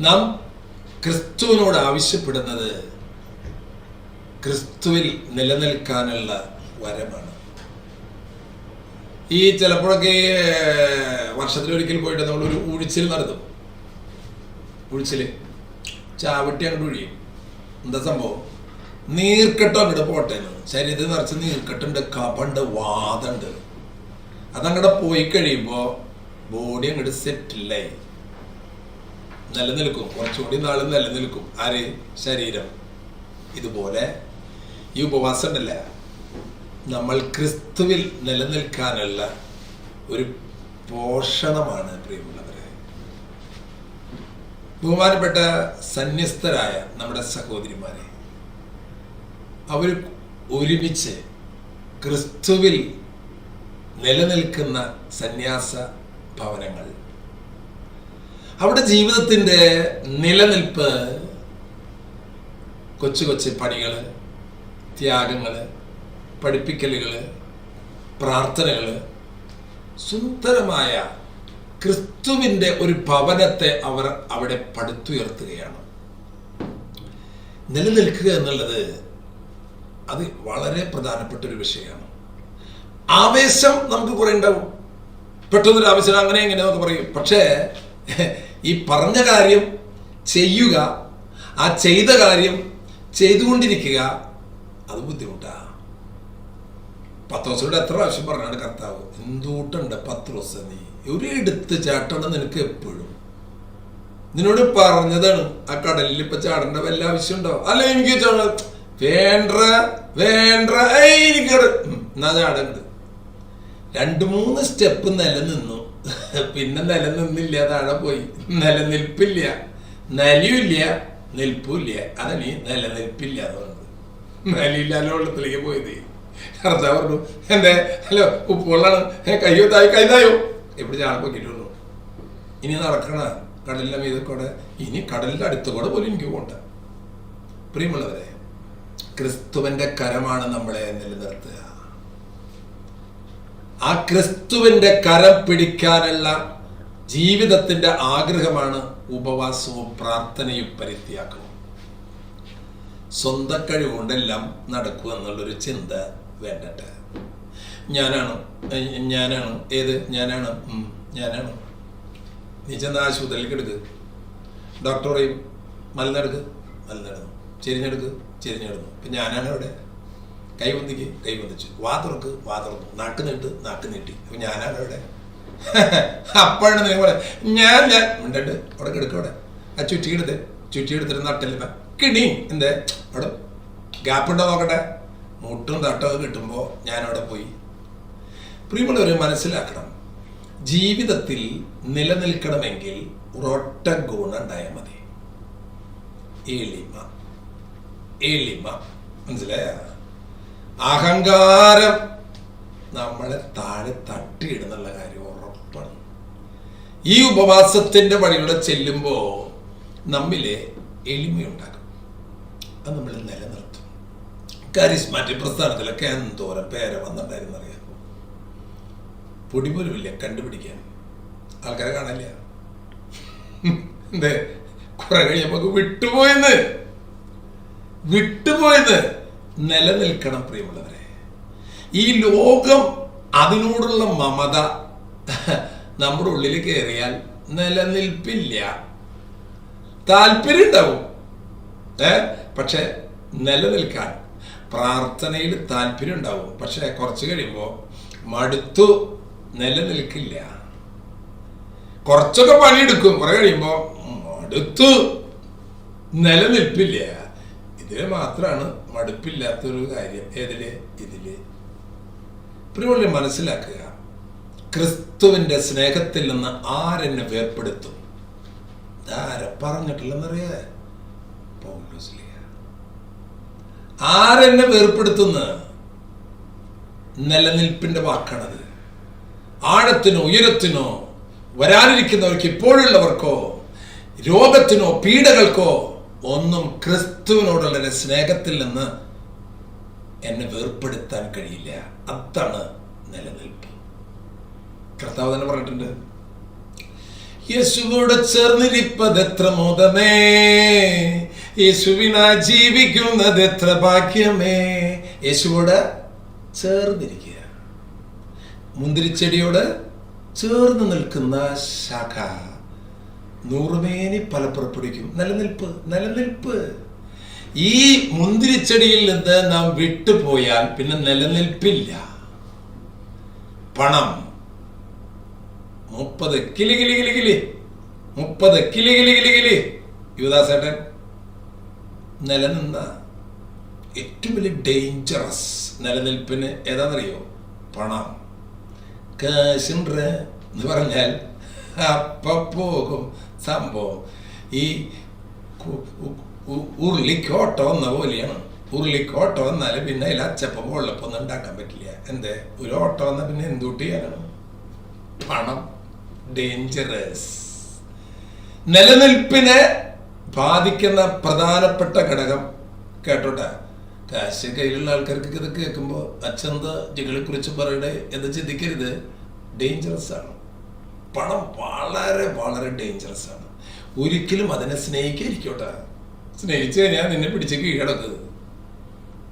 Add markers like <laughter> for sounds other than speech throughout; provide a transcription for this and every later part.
നാം ക്രിസ്തുവിനോട് ആവശ്യപ്പെടുന്നത് ക്രിസ്തുവിൽ നിലനിൽക്കാനുള്ള വരമാണ്. ഈ ചിലപ്പോഴൊക്കെ വർഷത്തിലൊരിക്കൽ പോയിട്ട് നമ്മളൊരു ഉഴിച്ചിൽ നടത്തും. ഉഴിച്ചിൽ ചാവട്ടി അങ്ങോട്ട് ഒഴിയും. എന്താ സംഭവം? നീർക്കെട്ടോ അങ്ങോട്ട് പോട്ടെ. ശരീരത്തിൽ നിറച്ച് നീർക്കെട്ടുണ്ട് കപണ്ട് വാദമുണ്ട് അതങ്ങോട്ട് പോയി കഴിയുമ്പോൾ ബോഡി അങ്ങോട്ട് സെറ്റിലായി നിലനിൽക്കും. കുറച്ചുകൂടി നാൾ നിലനിൽക്കും. ആര്? ശരീരം. ഇതുപോലെ ഈ ഉപവാസം ഉണ്ടല്ല? നമ്മൾ ക്രിസ്തുവിൽ നിലനിൽക്കാനുള്ള ഒരു പോഷണമാണ് പ്രിയമുള്ളവരെ. ബഹുമാനപ്പെട്ട സന്യസ്തരായ നമ്മുടെ സഹോദരിമാരെ അവർ ഒരുമിച്ച് ക്രിസ്തുവിൽ നിലനിൽക്കുന്ന സന്യാസ ഭവനങ്ങൾ അവിടെ ജീവിതത്തിന്റെ നിലനിൽപ്പ് കൊച്ചു കൊച്ചു പണികൾ ത്യാഗങ്ങൾ പഠിപ്പിക്കലുകൾ പ്രാർത്ഥനകൾ സുന്ദരമായ ക്രിസ്തുവിന്റെ ഒരു ഭവനത്തെ അവർ അവിടെ പടുത്തുയർത്തുകയാണ്. നിലനിൽക്കുക എന്നുള്ളത് അത് വളരെ പ്രധാനപ്പെട്ട ഒരു വിഷയമാണ്. ആവേശം നമുക്ക് കുറേ ഉണ്ടാവും. പെട്ടെന്നൊരു ആവേശം അങ്ങനെ എങ്ങനെ നമുക്ക് പറയും. പക്ഷേ ഈ പറഞ്ഞ കാര്യം ചെയ്യുക ആ ചെയ്ത കാര്യം ചെയ്തുകൊണ്ടിരിക്കുക അത് ബുദ്ധിമുട്ടാ. പത്രോസിനോട് എത്ര പ്രാവശ്യം പറഞ്ഞാണ് കർത്താവ് എന്തൂട്ടുണ്ട് പത്രോസ് നീ? ഒരു എടുത്ത് ചാട്ടണം നിനക്ക് എപ്പോഴും. നിന്നോട് പറഞ്ഞതാണ് ആ കടലിൽ ഇപ്പൊ ചാടേണ്ട വല്ല ആവശ്യമുണ്ടോ? അല്ല എനിക്ക് വേണ്ട വേണ്ട. ഏയ് എനിക്ക് അവിടെ- എന്നാ ചാടണ്ട്. രണ്ട് മൂന്ന് സ്റ്റെപ്പ് നിലനിന്നു. പിന്നെ നിലനിന്നില്ല താഴെ പോയി. നിലനിൽപ്പില്ല. നലിയില്ല നിൽപ്പില്ല അതാണ് ഈ നിലനിൽപ്പില്ല എന്ന് പറഞ്ഞത് നിലയില്ലാതെ വെള്ളത്തിലേക്ക് പോയത്. കർത്താവ് പറഞ്ഞു എന്റെ ഹലോ ഉപ്പുകൊള്ളാണ് കയ്യോ തായി? കൈതായോ എവിടെ ചാടെ പൊക്കിയിട്ടുള്ളൂ ഇനി നടക്കണ കടലിന്റെ മീതെ കൂടെ ഇനി കടലിന്റെ അടുത്ത് കൂടെ പോലും എനിക്ക് പോണ്ട. പ്രിയമുള്ളവരെ ക്രിസ്തുവിന്റെ കരമാണ് നമ്മളെ നിലനിർത്തുക. ആ ക്രിസ്തുവിന്റെ കരം പിടിക്കാനുള്ള ജീവിതത്തിന്റെ ആഗ്രഹമാണ് ഉപവാസവും പ്രാർത്ഥനയും പരിത്യാഗവും. സ്വന്തം കഴിവുകൊണ്ടെല്ലാം നടക്കുക എന്നുള്ളൊരു ചിന്ത വേണ്ടട്ടെ. ഞാനാണ് ഞാനാണ് ഏത് ഞാനാണ് ഞാനാണ്. നീ ചെന്ന് ആശുപത്രിയിലേക്ക് എടുക്ക്. ഡോക്ടർ പറയും മലന്നെടുക്ക് മലന്നെടുന്നു ചെരിഞ്ഞെടുക്ക് ചെരിഞ്ഞെടുന്നു ഇപ്പം ഞാനാണ് ഇവിടെ കൈ കൈവന്തിച്ചു കൈ വാതുറന്നു നാക്ക് നീട്ട് നാക്ക് നീട്ടി. അപ്പം ഞാനാണ് അവിടെ. <laughs> അപ്പോഴാണ് നിങ്ങൾ ഞാൻ ഞാൻ. ഉണ്ടുണ്ട് അവിടെ കിടക്കും അവിടെ. ആ ചുറ്റി എടുത്ത് ചുറ്റി എടുത്തിട്ട് നട്ടില്ല കിണി. എന്തേ? അവിടെ ഗ്യാപ്പ് ഉണ്ടോ നോക്കട്ടെ? മുട്ടും തട്ടൊക്കെ കിട്ടുമ്പോൾ ഞാനവിടെ പോയി. പ്രിയമുള്ളവരെ മനസ്സിലാക്കണം. ജീവിതത്തിൽ നിലനിൽക്കണമെങ്കിൽ ഒരൊറ്റ ഗുണം ഉണ്ടായാൽ മതി. എളിമ. എളിമ. മനസ്സിലായ? അഹങ്കാരം നമ്മളെ താഴെ തട്ടിയിടുന്നുള്ള കാര്യം ഉറപ്പാണ്. ഈ ഉപവാസത്തിന്റെ വഴിയുടെ ചെല്ലുമ്പോൾ നമ്മിലെ എളിമയുണ്ടാകും. അത് നമ്മൾ നിലനിർത്തും. കരിസ്മാറ്റിക് പ്രസ്ഥാനത്തിലൊക്കെ എന്തോരം പേരെ വന്നിട്ടുണ്ടായിരുന്നു അറിയാം പൊടി കണ്ടുപിടിക്കാൻ. ആൾക്കാരെ കാണില്ല എന്തേ? കുറെ കഴിയുമ്പോ വിട്ടുപോയെന്ന്. വിട്ടുപോയെന്ന്. നിലനിൽക്കണം പ്രിയമുള്ളവരെ. ഈ ലോകം അതിനോടുള്ള മമത നമ്മുടെ ഉള്ളിൽ കയറിയാൽ നിലനിൽപ്പില്ല. താല്പര്യം ഉണ്ടാവും. ഏ? പക്ഷെ നിലനിൽക്കാൻ പ്രാർത്ഥനയിൽ താല്പര്യം ഉണ്ടാവും. പക്ഷെ കുറച്ച് കഴിയുമ്പോൾ മടുത്തു നിലനിൽക്കില്ല. കുറച്ചൊക്കെ പണിയെടുക്കും. കുറെ കഴിയുമ്പോൾ മടുത്തു നിലനിൽപ്പില്ല. ഇതിൽ മാത്രമാണ് മടുപ്പില്ലാത്തൊരു കാര്യം. ഏതിൽ? ഇതിൽ. പ്രിയമുള്ള മനസ്സിലാക്കുക ക്രിസ്തുവിന്റെ സ്നേഹത്തിൽ നിന്ന് ആരെന്നെ വേർപ്പെടുത്തും? ആരെ പറഞ്ഞിട്ടില്ലെന്നറിയാ പൗലോസ്ലിയ ആരെന്നെ വേർപ്പെടുത്തുന്ന? നിലനിൽപ്പിന്റെ വാക്കാണത്. ആഴത്തിനോ ഉയരത്തിനോ വരാനിരിക്കുന്നവർക്ക് ഇപ്പോഴുള്ളവർക്കോ രോഗത്തിനോ പീഡകൾക്കോ ഒന്നും ക്രിസ്തുവിനോടുള്ള സ്നേഹത്തിൽ നിന്ന് എന്നെ വേർപ്പെടുത്താൻ കഴിയില്ല. അതാണ് നിലനിൽപ്പ്. കർത്താവ് തന്നെ പറഞ്ഞിട്ടുണ്ട് യേശുവോട് ചേർന്നിരിപ്പത് എത്ര മോദമേ? യേശുവിനാ ജീവിക്കുന്നത് എത്ര ഭാഗ്യമേ? യേശുവോട് ചേർന്നിരിക്കുക. മുന്തിരിച്ചെടിയോട് ചേർന്ന് നിൽക്കുന്ന ശാഖ. നൂറുമേനി ഫലം പുറപ്പെടുവിക്കും നിലനിൽപ്പ് നിലനിൽപ്പ്. ഈ മുന്തിരിച്ചെടിയിൽ നിന്ന് നാം വിട്ടുപോയാൽ പിന്നെ നിലനിൽപ്പില്ല. പണം. മുപ്പത് കിലി കിലി കിലി കിലി. മുപ്പത് കിലി കിലി കിലി കിലി. യുവദാസേട്ടൻ നിലനിന്ന ഏറ്റവും വലിയ ഡേഞ്ചറസ് നിലനിൽപ്പിന് ഏതാണെന്നറിയോ? പണം. കാശുണ്ട് എന്ന് പറഞ്ഞാൽ അപ്പം പോകും. സംഭവം. ഈ ഉരുളിക്കോട്ട വന്ന പോലെയാണ്. ഉരുളിക്കോട്ട വന്നാൽ പിന്നെ അതിൽ അച്ചപ്പം വെള്ളപ്പം ഒന്നും ഉണ്ടാക്കാൻ പറ്റില്ല. എന്തേ? ഒരു ഓട്ടം വന്നാൽ പിന്നെ എന്തുട്ട് ചെയ്യാനാണ്? പണം. ഡേഞ്ചറസ് നിലനിൽപ്പിനെ ബാധിക്കുന്ന പ്രധാനപ്പെട്ട ഘടകം കേട്ടോട്ടെ. കാശ് കയ്യിലുള്ള ആൾക്കാർക്ക് ഇത് കേൾക്കുമ്പോൾ അച്ഛന്ത കുറിച്ച് പറയണേ എന്ന് ചിന്തിക്കരുത്. ഡേഞ്ചറസ് ആണ്. പണം വളരെ വളരെ ഡേഞ്ചറസ് ആണ്. ഒരിക്കലും അതിനെ സ്നേഹിക്കാതിരിക്കോട്ടെ. സ്നേഹിച്ചു കഴിഞ്ഞാൽ നിന്നെ പിടിച്ച് കീഴടക്കുന്നത്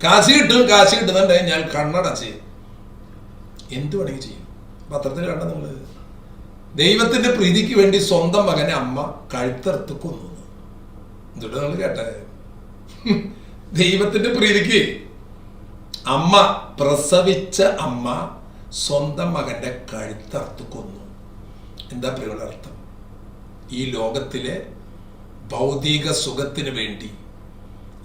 കാശ് കിട്ടും കാശ് കിട്ടുന്നുണ്ടെങ്കിൽ ഞാൻ കണ്ണടച്ച്. എന്ത് വേണമെങ്കിൽ ചെയ്യും. പത്രത്തിൽ കണ്ട നമ്മൾ ദൈവത്തിന്റെ പ്രീതിക്ക് വേണ്ടി സ്വന്തം മകനെ അമ്മ കഴുത്തറുത്ത് കൊന്നു. എന്നിട്ട് നിങ്ങൾ കേട്ടേ? ദൈവത്തിന്റെ പ്രീതിക്ക് അമ്മ പ്രസവിച്ച അമ്മ സ്വന്തം മകന്റെ കഴുത്തറുത്ത് കൊന്നു. എന്താ പ്രിയമുള്ള അർത്ഥം ഈ ലോകത്തിലെ ഭൗതിക സുഖത്തിന് വേണ്ടി.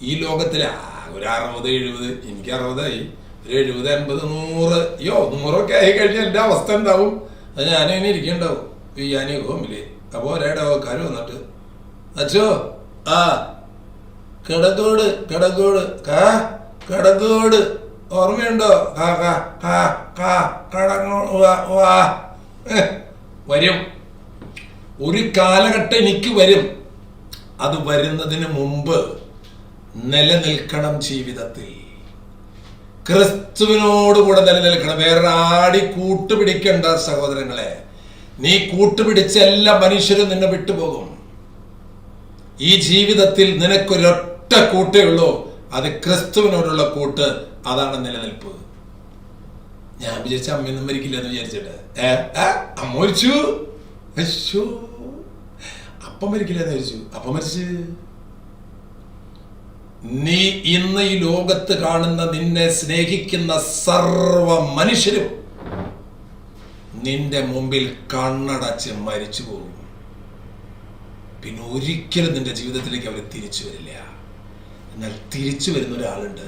ഈ ലോകത്തിലെ ഒരു അറുപത് എഴുപത് എനിക്ക് അറുപതായി. ഒരു എഴുപത് എൺപത് നൂറ് അയ്യോ നൂറൊക്കെ ആയി കഴിഞ്ഞാൽ എന്റെ അവസ്ഥ ഉണ്ടാവും അത് ഞാനിങ്ങനെ ഇരിക്കണ്ടാവും. ഈ വിയ്യാനി ഹോമില്ലേ അപ്പോൾ കാര്യം വന്നിട്ട് അച്ചോ ആ കിടക്കോട് കിടക്കോട് കാ കിടക്കോട് ഓർമ്മയുണ്ടോ? കാ കാ കാ കാ കടങ്ങോ വാ വാ. വരും. ഒരു കാലഘട്ടം എനിക്ക് വരും. അത് വരുന്നതിന് മുമ്പ് നിലനിൽക്കണം ജീവിതത്തിൽ. ക്രിസ്തുവിനോട് ക്രിസ്തുവിനോടുകൂടെ നിലനിൽക്കണം. വേറെ ആടി കൂട്ടുപിടിക്കേണ്ട സഹോദരങ്ങളെ നീ കൂട്ടുപിടിച്ച എല്ലാ മനുഷ്യരും നിന്നെ വിട്ടുപോകും. ഈ ജീവിതത്തിൽ നിനക്കൊരൊറ്റ കൂട്ടേ ഉള്ളൂ. അത് ക്രിസ്തുവിനോടുള്ള കൂട്ട്. അതാണ് നിലനിൽപ്പ്. ഞാൻ വിചാരിച്ച അമ്മയൊന്നും മരിക്കില്ല എന്ന് വിചാരിച്ചിട്ട്. ഏ? അമ്മ മരിച്ചു? അശോ അപ്പം മരിക്കില്ല എന്ന് വിചാരിച്ചു. അപ്പം മരിച്ച്. നീ ഇന്ന് ഈ ലോകത്ത് കാണുന്ന നിന്നെ സ്നേഹിക്കുന്ന സർവ മനുഷ്യരും നിന്റെ മുമ്പിൽ കണ്ണടച്ച് മരിച്ചു പോകും. പിന്നെ ഒരിക്കലും നിന്റെ ജീവിതത്തിലേക്ക് അവർ തിരിച്ചു വരില്ല. എന്നാൽ തിരിച്ചു വരുന്ന ഒരാളുണ്ട്.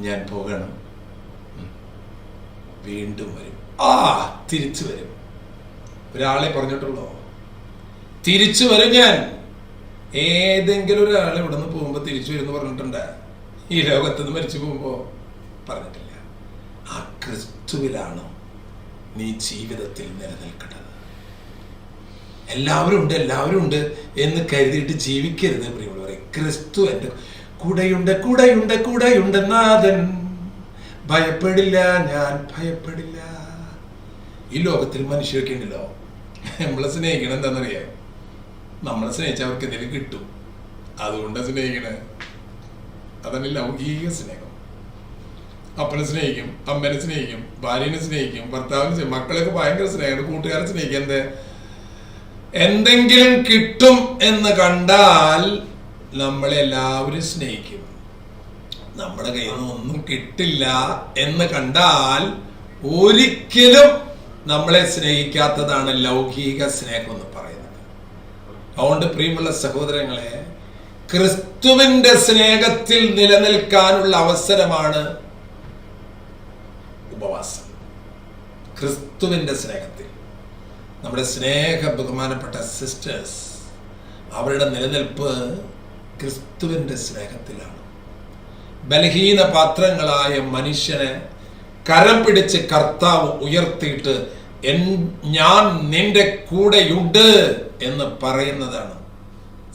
ഞാൻ പോകണം. വീണ്ടും വരും. ആ തിരിച്ചു വരും. ഒരാളെ പറഞ്ഞിട്ടുള്ളോ? തിരിച്ചു വരും ഞാൻ. ഏതെങ്കിലും ഒരാൾ ഇവിടെ നിന്ന് പോകുമ്പോൾ തിരിച്ചു വരുമെന്ന് പറഞ്ഞിട്ടുണ്ട്. ഈ ലോകത്ത് നിന്ന് മരിച്ചു പോകുമ്പോൾ പറഞ്ഞിട്ടില്ല. ആ ക്രിസ്തുവിലാണ് നീ ജീവിതത്തിൽ നിലനിൽക്കേണ്ടത്. എല്ലാവരും ഉണ്ട് എല്ലാവരും ഉണ്ട് എന്ന് കരുതിയിട്ട് ജീവിക്കരുത് പ്രിയമുള്ളവരെ. ക്രിസ്തു എന്റെ കൂടെയുണ്ട് കൂടെയുണ്ട് കൂടെയുണ്ട് നാഥൻ. ഭയപ്പെടില്ല ഞാൻ ഭയപ്പെടില്ല. ഈ ലോകത്തിൽ മനുഷ്യരൊക്കെ ഉണ്ടല്ലോ. നമ്മളെ സ്നേഹിക്കണം എന്താണെന്നറിയാം? നമ്മളെ സ്നേഹിച്ചാൽ അവർക്ക് എന്തെങ്കിലും കിട്ടും. അതുകൊണ്ട് സ്നേഹിക്കണേ. അതാണ് ലൗകിക സ്നേഹം. അപ്പനെ സ്നേഹിക്കും അമ്മനെ സ്നേഹിക്കും ഭാര്യനെ സ്നേഹിക്കും ഭർത്താവിനെ സ്നേഹിക്കും. മക്കളെയൊക്കെ ഭയങ്കര സ്നേഹമാണ് കൂട്ടുകാരെ സ്നേഹിക്കും. എന്ത്? എന്തെങ്കിലും കിട്ടും എന്ന് കണ്ടാൽ നമ്മളെല്ലാവരും സ്നേഹിക്കും. നമ്മുടെ കയ്യിൽ നിന്ന് ഒന്നും കിട്ടില്ല എന്ന് കണ്ടാൽ ഒരിക്കലും നമ്മളെ സ്നേഹിക്കാത്തതാണ് ലൗകിക സ്നേഹം എന്ന് പറയുന്നത്. അതുകൊണ്ട് പ്രിയമുള്ള സഹോദരങ്ങളെ ക്രിസ്തുവിന്റെ സ്നേഹത്തിൽ നിലനിൽക്കാനുള്ള അവസരമാണ് ഉപവാസം. ക്രിസ്തുവിന്റെ സ്നേഹത്തിൽ. നമ്മുടെ സ്നേഹ ബഹുമാനപ്പെട്ട സിസ്റ്റേഴ്സ് അവരുടെ നിലനിൽപ്പ് ക്രിസ്തുവിന്റെ സ്നേഹത്തിലാണ്. ബലഹീന പാത്രങ്ങളായ മനുഷ്യനെ കരം പിടിച്ച് കർത്താവ് ഉയർത്തിയിട്ട് എൻ ഞാൻ നിന്റെ കൂടെയുണ്ട് എന്ന് പറയുന്നതാണ്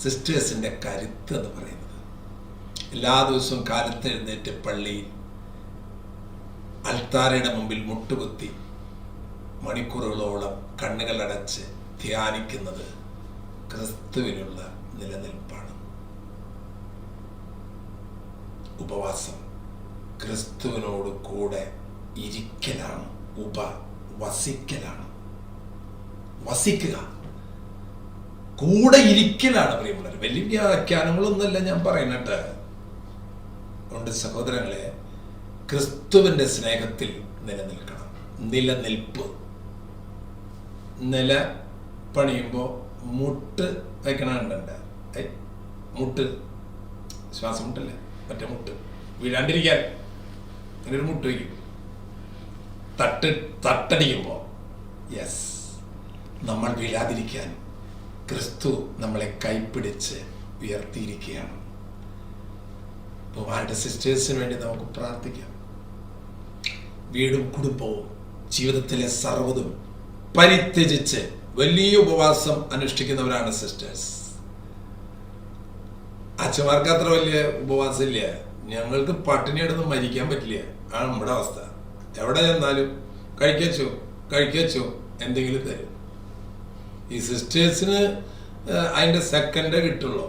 സിസ്റ്റേഴ്സിന്റെ കരുത്ത് എന്ന് പറയുന്നത്. എല്ലാ ദിവസവും കാലത്ത് എഴുന്നേറ്റ് പള്ളിയിൽ അൽത്താരയുടെ മുമ്പിൽ മുട്ടുകുത്തി മണിക്കൂറുകളോളം കണ്ണുകളടച്ച് ധ്യാനിക്കുന്നത് ക്രിസ്തുവിനുള്ള നിലനിൽപ്പാണ്. ഉപവാസം. ക്രിസ്തുവിനോട് കൂടെ ഇരിക്കലാണ് ഉപവസിക്കലാണ്. വസിക്കുക. കൂടെ ഇരിക്കലാണ് പ്രിയമുള്ളവർ. വലിയ വ്യാഖ്യാനങ്ങളൊന്നുമല്ല ഞാൻ പറയുന്നുണ്ട് അതുകൊണ്ട് സഹോദരങ്ങളെ ക്രിസ്തുവിന്റെ സ്നേഹത്തിൽ നിലനിൽക്കണം. നിലനിൽപ്പ്. നില പണിയുമ്പോൾ മുട്ട് വയ്ക്കണുണ്ട് മുട്ട്. ശ്വാസം മുട്ടല്ലേ? മറ്റേ മുട്ട്. വീഴാണ്ടിരിക്കാൻ. അങ്ങനെ ഒരു മുട്ട് വയ്ക്കും. തട്ട് തട്ടടിക്കുമ്പോൾ യെസ് നമ്മൾ വീഴാതിരിക്കാൻ ക്രിസ്തു നമ്മളെ കൈപ്പിടിച്ച് ഉയർത്തിയിരിക്കുകയാണ്. ബഹുമാരുടെ സിസ്റ്റേഴ്സിന് വേണ്ടി നമുക്ക് പ്രാർത്ഥിക്കാം. വീടും കുടുംബവും ജീവിതത്തിലെ സർവതും പരിത്യജിച്ച് വലിയ ഉപവാസം അനുഷ്ഠിക്കുന്നവരാണ് സിസ്റ്റേഴ്സ് അച്ഛന്മാർക്ക് അത്ര വലിയ ഉപവാസം ഇല്ല. ഞങ്ങൾക്ക് പട്ടിണി എടുത്ത് മരിക്കാൻ പറ്റില്ല. ആ നമ്മുടെ അവസ്ഥ. എവിടെ ചെന്നാലും കഴിക്കച്ചോ കഴിക്കച്ചോ എന്തെങ്കിലും തരും. ഈ സിസ്റ്റേഴ്സിന് അതിന്റെ സെക്കൻഡേ കിട്ടുള്ളൂ.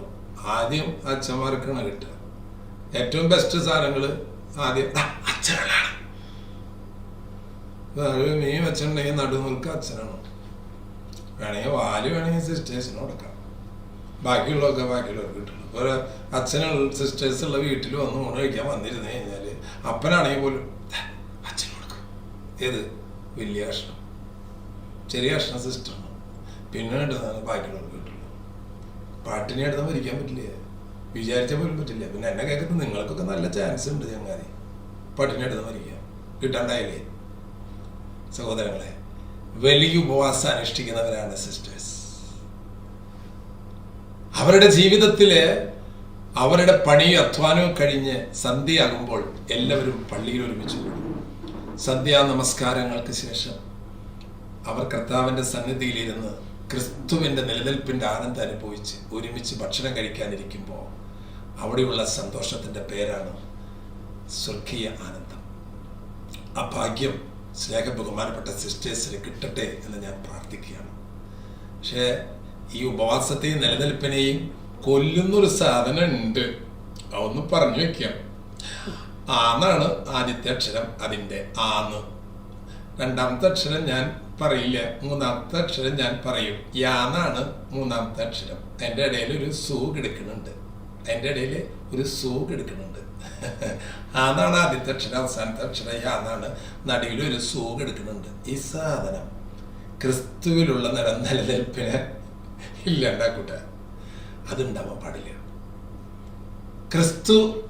ആദ്യം അച്ഛന്മാർക്കാണ് കിട്ടുക. ഏറ്റവും ബെസ്റ്റ് സാധനങ്ങൾ ആദ്യം "ആ, അച്ഛനാണ് മീൻ വെച്ചിട്ടുണ്ടെങ്കിൽ നടുനിൽക്ക് അച്ഛനാണ്. വേണമെങ്കിൽ വാൽ വേണമെങ്കിൽ സിസ്റ്റേഴ്സിന് കൊടുക്കാം. ബാക്കിയുള്ളതൊക്കെ ബാക്കിയുള്ളവർക്ക് കിട്ടുന്നു ഒരു അച്ഛനുള്ള സിസ്റ്റേഴ്സ് ഉള്ള വീട്ടിൽ വന്ന് ഊണ് കഴിക്കാൻ വന്നിരുന്നു കഴിഞ്ഞാൽ അപ്പനാണെങ്കിൽ പോലും അച്ഛൻ അച്ഛന് കൊടുക്കും. ഏത്? വലിയ കഷ്ണം. ചെറിയ കഷ്ണം സിസ്റ്ററാണ് പിന്നെ കിട്ടുന്നതാണ് ബാക്കിയുള്ളവർക്ക് കിട്ടുള്ളൂ. പാട്ടിനെ എടുത്താൽ മരിക്കാൻ പറ്റില്ല. വിചാരിച്ച പോലും പറ്റില്ല. പിന്നെ എന്നെ കേൾക്കുന്നത് നിങ്ങൾക്കൊക്കെ നല്ല ചാൻസ് ഉണ്ട് ചങ്ങാതി. പാട്ടിനെ എടുത്താൽ ഭരിക്കാം കിട്ടാണ്ടായില്ലേ? സഹോദരങ്ങളെ വലിയ ഉപവാസം അനുഷ്ഠിക്കുന്നവരാണ് സിസ്റ്റേഴ്സ് അവരുടെ ജീവിതത്തിൽ അവരുടെ പണിയും അധ്വാനവും കഴിഞ്ഞ് സന്ധ്യയാകുമ്പോൾ എല്ലാവരും പള്ളിയിൽ ഒരുമിച്ച് കൂടും. സന്ധ്യാ നമസ്കാരങ്ങൾക്ക് ശേഷം അവർ കർത്താവിന്റെ സന്നിധിയിലിരുന്ന് ക്രിസ്തുവിന്റെ നിലനിൽപ്പിന്റെ ആനന്ദം അനുഭവിച്ച് ഒരുമിച്ച് ഭക്ഷണം കഴിക്കാനിരിക്കുമ്പോൾ അവിടെയുള്ള സന്തോഷത്തിന്റെ പേരാണ് സ്വർഗീയ ആനന്ദം. ആ ഭാഗ്യം സ്നേഹ ബഹുമാനപ്പെട്ട സിസ്റ്റേഴ്സിന് കിട്ടട്ടെ എന്ന് ഞാൻ പ്രാർത്ഥിക്കുകയാണ്. പക്ഷേ ഈ ഉപവാസത്തെയും നിലനിൽപ്പിനെയും കൊല്ലുന്നൊരു സാധനം ഉണ്ട് അതൊന്ന് പറഞ്ഞു വെക്കാം. ആന്നാണ് ആദ്യത്തെ അക്ഷരം അതിന്റെ ആന്ന്. രണ്ടാമത്തെ അക്ഷരം ഞാൻ പറയില്ല. മൂന്നാമത്തെ അക്ഷരം ഞാൻ പറയും. യാന്നാണ് മൂന്നാമത്തെ അക്ഷരം. അതിന്റെ ഇടയിൽ ഒരു സൂ കിടക്കുന്നുണ്ട്. അതിന്റെ ഇടയിൽ ഒരു സൂ കിടക്കുന്നുണ്ട്. <laughs> ആന്നാണ് ആദ്യത്തെ അക്ഷരം അവസാനത്തെ അക്ഷരം യാന്നാണ് നടുവിൽ ഒരു സൂ കിടക്കുന്നുണ്ട്. ഈ സാധനം ക്രിസ്തുവിലുള്ള നില നിലനിൽപ്പിനെ ഇല്ലാണ്ടാക്കൂട്ട അതുണ്ടാവാൻ പാടില്ല. ക്രിസ്തു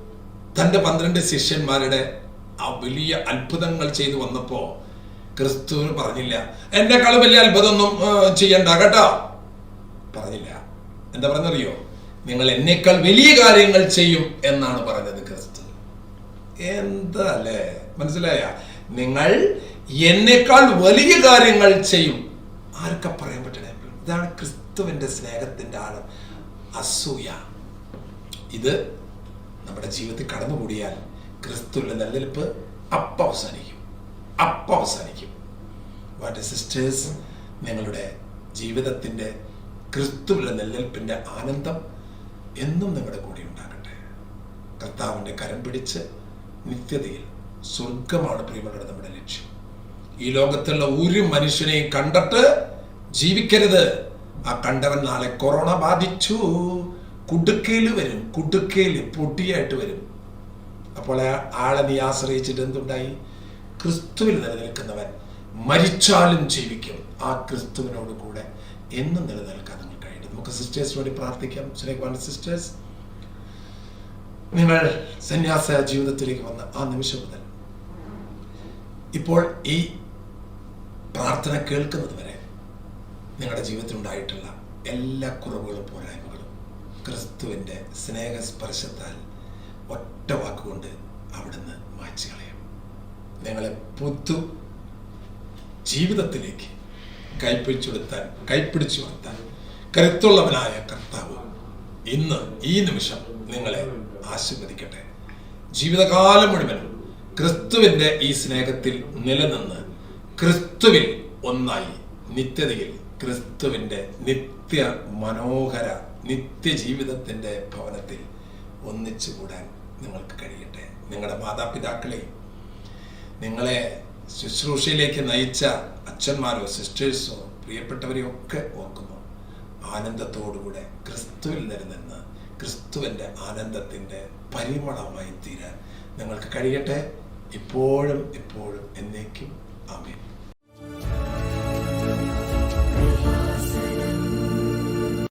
തന്റെ പന്ത്രണ്ട് ശിഷ്യന്മാരുടെ ആ വലിയ അത്ഭുതങ്ങൾ ചെയ്തു വന്നപ്പോൾ ക്രിസ്തുവിന് പറഞ്ഞില്ല എന്നെക്കാൾ വലിയ അത്ഭുതമൊന്നും ചെയ്യണ്ട കേട്ടോ. പറഞ്ഞില്ല. എന്താ പറഞ്ഞറിയോ നിങ്ങൾ എന്നേക്കാൾ വലിയ കാര്യങ്ങൾ ചെയ്യും എന്നാണ് പറഞ്ഞത് ക്രിസ്തു. എന്താ അല്ലേ? മനസ്സിലായ? നിങ്ങൾ എന്നേക്കാൾ വലിയ കാര്യങ്ങൾ ചെയ്യും. ആർക്കാ പറയാൻ പറ്റണേ? ഇതാണ് ക്രിസ്തുവിന്റെ സ്നേഹത്തിന്റെ ആഴം. അസൂയ. ഇത് നമ്മുടെ ജീവിതത്തിൽ കടന്നുകൂടിയാൽ ക്രിസ്തുവിന്റെ നിലനിൽപ്പ് അപ്പം അവസാനിക്കും അപ്പം അവസാനിക്കും വാട്ട് സിസ്റ്റേഴ്സ് നിങ്ങളുടെ ജീവിതത്തിന്റെ ക്രിസ്തുവിലെ നിലനിൽപ്പിന്റെ ആനന്ദം എന്നും നിങ്ങളുടെ കൂടെ ഉണ്ടാകട്ടെ. കർത്താവിന്റെ കരം പിടിച്ച് നിത്യതയിൽ സ്വർഗമാണ് പ്രിയമുള്ള നമ്മുടെ ലക്ഷ്യം. ഈ ലോകത്തുള്ള ഒരു മനുഷ്യനെയും കണ്ടിട്ട് ജീവിക്കരുത്. ആ കണ്ടവൻ നാളെ കൊറോണ ബാധിച്ചു. കുടുക്കയിൽ വരും. കുടുക്കയിൽ പൊട്ടിയായിട്ട് വരും. അപ്പോൾ ആളെ നീ ആശ്രയിച്ചിട്ട് എന്തുണ്ടായി? ക്രിസ്തുവിൽ നിലനിൽക്കുന്നവൻ മരിച്ചാലും ജീവിക്കും. ആ ക്രിസ്തുവിനോട് കൂടെ എന്നും നിലനിൽക്കാൻ നിങ്ങൾ കഴിയും നമുക്ക് സിസ്റ്റേഴ്സ് വേണ്ടി പ്രാർത്ഥിക്കാം. സ്നേഹമാണ് സിസ്റ്റേഴ്സ് നിങ്ങൾ സന്യാസ ജീവിതത്തിലേക്ക് വന്ന ആ നിമിഷം മുതൽ. ഇപ്പോൾ ഈ പ്രാർത്ഥന കേൾക്കുന്നത് വരെ നിങ്ങളുടെ ജീവിതത്തിൽ ഉണ്ടായിട്ടുള്ള എല്ലാ കുറവുകളും പോരായ്മകളും ക്രിസ്തുവിന്റെ സ്നേഹസ്പർശത്താൽ ഒറ്റ വാക്കുകൊണ്ട് അവിടുന്ന് മായ്ച്ചു കളയും നിങ്ങളെ പുതു ജീവിതത്തിലേക്ക് കൈപ്പിടിച്ചുകൊടുത്താൻ കൈപ്പിടിച്ചു കൊടുത്താൻ കരുത്തുള്ളവനായ കർത്താവ് ഇന്ന് ഈ നിമിഷം നിങ്ങളെ ആശീർവദിക്കട്ടെ. ജീവിതകാലം മുഴുവൻ ക്രിസ്തുവിന്റെ ഈ സ്നേഹത്തിൽ നിലനിന്ന് ക്രിസ്തുവിൽ ഒന്നായി നിത്യതയിൽ ക്രിസ്തുവിന്റെ നിത്യ മനോഹര നിത്യജീവിതത്തിന്റെ ഭവനത്തിൽ ഒന്നിച്ചു കൂടാൻ നിങ്ങൾക്ക് കഴിയട്ടെ. നിങ്ങളുടെ മാതാപിതാക്കളെ നിങ്ങളെ ശുശ്രൂഷയിലേക്ക് നയിച്ച അച്ഛന്മാരോ സിസ്റ്റേഴ്സോ പ്രിയപ്പെട്ടവരെയോ ഒക്കെ ഓർക്കുന്നു. ആനന്ദത്തോടുകൂടെ ക്രിസ്തുവിൽ നിലനിന്ന് ക്രിസ്തുവിന്റെ ആനന്ദത്തിന്റെ പരിമളമായി തീരാൻ നിങ്ങൾക്ക് കഴിയട്ടെ. ഇപ്പോഴും എപ്പോഴും എന്നേക്കും. ആമേൻ.